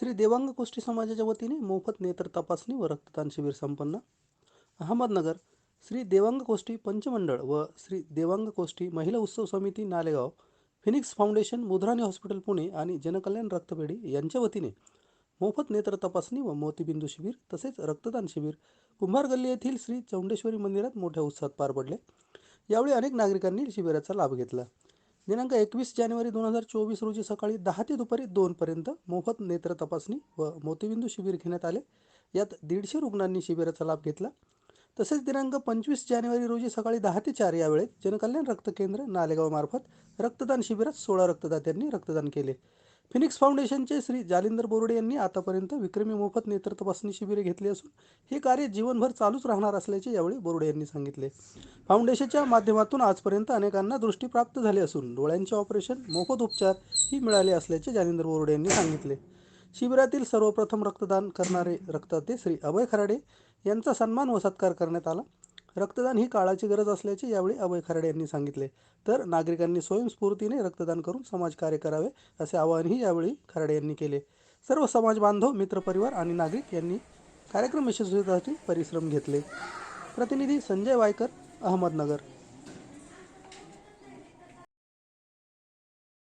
श्री देवांग गोष्टी समाजाच्या वतीने मोफत नेत्र तपासणी व रक्तदान शिबिर संपन्न. अहमदनगर श्री देवांग गोष्टी पंचमंडळ व श्री देवांग गोष्टी महिला उत्सव समिती Nalegaon phoenix foundation Mudrani hospital Pune आणि जनकल्याण रक्तपेढी यांच्या वतीने मोफत नेत्र तपासणी व मोतीबिंदू शिबिर तसेच रक्तदान शिबिर कुंभार गल्ली येथील श्री चौंडेश्वरी मंदिरात मोठ्या उत्साहात पार पडले. यावेळी अनेक नागरिकांनी शिबिराचा लाभ घेतला. दिनांक एकवीस जानेवारी दोन हजार चोवीस रोजी सकाळी दहा ते दुपारी दोनपर्यंत मोफत नेत्र तपासणी व मोतीबिंदू शिबिर घेण्यात आले. यात दीडशे रुग्णांनी शिबिराचा लाभ घेतला. तसेच दिनांक पंचवीस जानेवारी रोजी सकाळी दहा ते चार या वेळेत जनकल्याण रक्त केंद्र नालेगावमार्फत रक्तदान शिबिरात सोळा रक्तदात्यांनी रक्तदान केले. फिनिक्स फाउंडेशनचे श्री जालिंदर बोर्डे यांनी आतापर्यंत विक्रमी मोफत नेत्र तपासणी शिबिरे घेतली असून हे कार्य जीवनभर चालूच राहणार असल्याचे यावेळी बोर्डे यांनी सांगितले. फाउंडेशनच्या माध्यमातून आजपर्यंत अनेकांना दृष्टी प्राप्त झाली असून डोळ्यांचे ऑपरेशन मोफत उपचार ही मिळाले असल्याचे जालिंदर बोर्डे यांनी सांगितले. शिबिरातील सर्वप्रथम रक्तदान करणारे रक्तदाते श्री अभय खराडे यांचा सन्मान व सत्कार करण्यात आला. रक्तदान ही काळाची गरज असल्याचे यावेळी अभय खराडे यांनी सांगितले. तर नागरिकांनी स्वयंस्फूर्तीने रक्तदान करून समाजकार्य करावे असे आवाहनही यावेळी खराडे यांनी केले. सर्व समाज बांधव मित्रपरिवार आणि नागरिक यांनी कार्यक्रम यशस्वीसाठी परिश्रम घेतले. प्रतिनिधी संजय वायकर अहमदनगर.